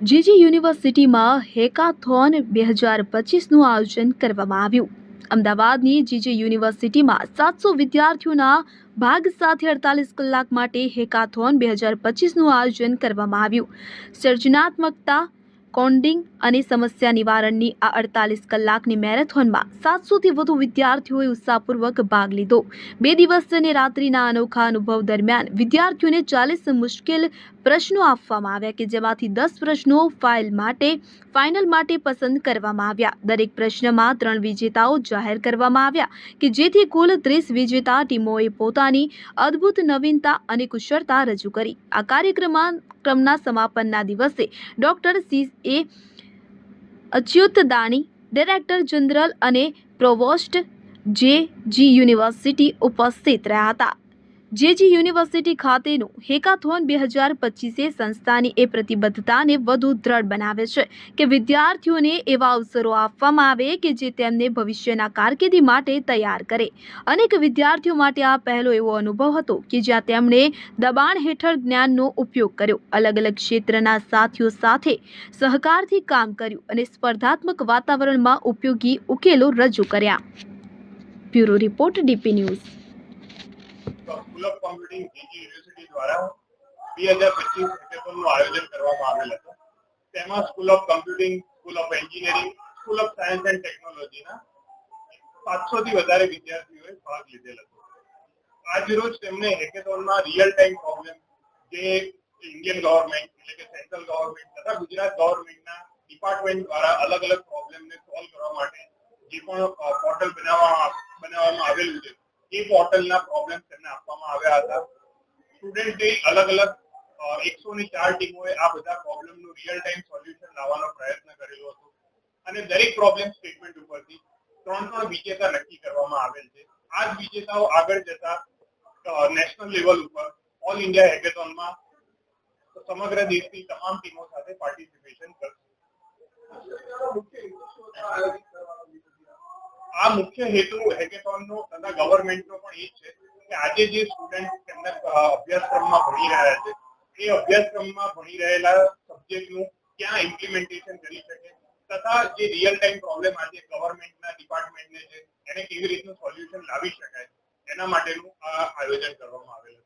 જીજી યુનિવર્સિટીમાં હેકાથોન બે હજાર પચીસનું આયોજન કરવામાં આવ્યું. અમદાવાદની જીજી યુનિવર્સિટીમાં સાતસો વિદ્યાર્થીઓના ભાગ સાથે અડતાલીસ કલાક માટે હેકાથોન બે હજાર પચીસનું આયોજન કરવામાં આવ્યું. સર્જનાત્મકતા કોન્ડિંગ અને સમસ્યા નિવારણની આ અડતાલીસ કલાકની મેરેથોનમાં સાતસોથી વધુ વિદ્યાર્થીઓએ ઉત્સાહપૂર્વક ભાગ લીધો. બે દિવસ અને રાત્રિના અનોખા અનુભવ દરમિયાન વિદ્યાર્થીઓને ચાલીસ મુશ્કેલ પ્રશ્નો આપવામાં આવ્યા કે જેમાંથી દસ પ્રશ્નો ફાઇલ માટે, ફાઇનલ માટે પસંદ કરવામાં આવ્યા. દરેક પ્રશ્નમાં ત્રણ વિજેતાઓ જાહેર કરવામાં આવ્યા કે જેથી કુલ ત્રીસ વિજેતા ટીમોએ પોતાની અદ્ભુત નવીનતા અને કુશળતા રજૂ કરી. આ કાર્યક્રમમાં, ક્રમના સમાપનના દિવસે doctor C. A. Achyut Dani director general અને પ્રોવોસ્ટ જે જી યુનિવર્સિટી ઉપસ્થિત રહ્યા હતા. જેજી યુનિવર્સિટી ખાતેનું હેકાથોન બે હજાર પચીસે સંસ્થાની એ પ્રતિબદ્ધતાને વધુ દ્રઢ બનાવે છે કે વિદ્યાર્થીઓને એવા અવસરો આપવામાં આવે કે જે તેમને ભવિષ્યના કારકિર્દી માટે તૈયાર કરે. અનેક વિદ્યાર્થીઓ માટે આ પહેલો એવો અનુભવ હતો કે જ્યાં તેમણે દબાણ હેઠળ જ્ઞાનનો ઉપયોગ કર્યો. અલગ અલગ ક્ષેત્રના સાથીઓ સાથે સહકારથી કામ કર્યું અને સ્પર્ધાત્મક વાતાવરણમાં ઉપયોગી ઉકેલો રજૂ કર્યા. Bureau report DP news. School of computing university દ્વારા બે હજાર પચીસ હેકેથોનનું આયોજન કરવામાં આવેલ હતું. તેમાં school of computing school of engineering school of science and ટેકનોલોજીના પાંચસો થી વધારે વિદ્યાર્થીઓએ ભાગ લીધેલ હતો. આજ રોજ તેમને હેકેથોનમાં રિયલ ટાઈમ પ્રોબ્લેમ જે ઇન્ડિયન ગવર્મેન્ટ એટલે કે સેન્ટ્રલ ગવર્મેન્ટ તથા ગુજરાત ગવર્મેન્ટના ડિપાર્ટમેન્ટ દ્વારા અલગ અલગ પ્રોબ્લેમને સોલ્વ કરવા માટે જે પણ પોર્ટલ બનાવવામાં બનાવવામાં આવેલું છે, એ પોર્ટલના પ્રોબ્લેમ આપવામાં આવ્યા હતા. સ્ટુડન્ટે અલગ અલગની કરવામાં જતા નેશનલ લેવલ ઉપર ઓલ ઇન્ડિયા હેકેથોનમાં સમગ્ર દેશની તમામ ટીમો સાથે પાર્ટિસિપેશન કરશે. આ મુખ્ય હેતુ હેકેથોનનો તથા ગવર્મેન્ટનો પણ એ જ છે. આજે જે સ્ટુડન્ટ અભ્યાસક્રમમાં ભણી રહ્યા છે, એ અભ્યાસક્રમમાં ભણી રહેલા સબ્જેક્ટનું ક્યાં ઇમ્પ્લિમેન્ટેશન કરી શકે? તથા જે રિયલ ટાઈમ પ્રોબ્લેમ આજે ગવર્મેન્ટના ડિપાર્ટમેન્ટને છે, એને કેવી રીતનું સોલ્યુશન લાવી શકાય? એના માટેનું આ આયોજન કરવામાં આવેલું